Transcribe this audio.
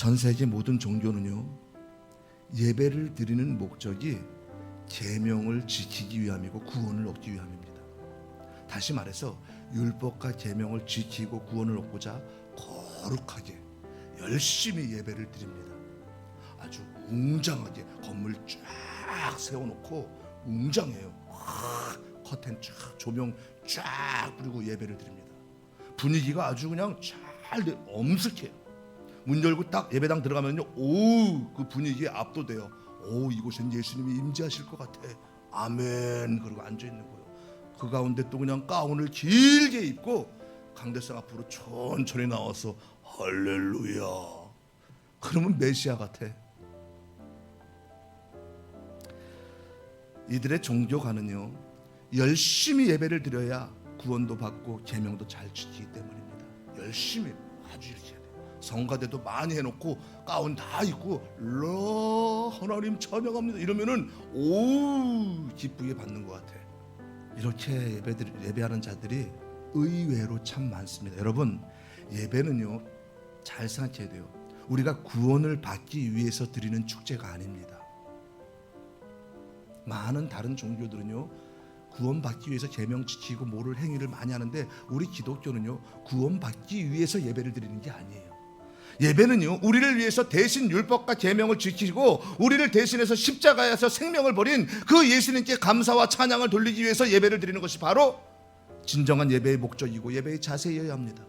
전 세계 모든 종교는요 예배를 드리는 목적이 계명을 지키기 위함이고 구원을 얻기 위함입니다. 다시 말해서 율법과 계명을 지키고 구원을 얻고자 거룩하게 열심히 예배를 드립니다. 아주 웅장하게 건물 쫙 세워놓고 웅장해요. 와, 커튼 쫙 조명 쫙 뿌리고 예배를 드립니다. 분위기가 아주 그냥 잘 돼- 엄숙해요. 문 열고 딱 예배당 들어가면요, 오 그 분위기에 압도돼요. 오 이곳엔 예수님이 임재하실 것 같아. 아멘. 그러고 앉아 있는 거예요. 그 가운데 또 그냥 가운을 길게 입고 강대상 앞으로 천천히 나와서 할렐루야. 그러면 메시아 같아. 이들의 종교가는요 열심히 예배를 드려야 구원도 받고 계명도 잘 지키기 때문입니다. 열심히 아주 이렇게. 성가대도 많이 해놓고 가운 다 입고 러 하나님 찬양합니다 이러면은 오 기쁘게 받는 것 같아. 이렇게 예배들 예배하는 자들이 의외로 참 많습니다. 여러분 예배는요 잘 생각해야 돼요. 우리가 구원을 받기 위해서 드리는 축제가 아닙니다. 많은 다른 종교들은요 구원받기 위해서 계명 지키고 모를 행위를 많이 하는데 우리 기독교는요 구원받기 위해서 예배를 드리는 게 아니에요. 예배는요 우리를 위해서 대신 율법과 계명을 지키고 우리를 대신해서 십자가에서 생명을 버린 그 예수님께 감사와 찬양을 돌리기 위해서 예배를 드리는 것이 바로 진정한 예배의 목적이고 예배의 자세여야 합니다.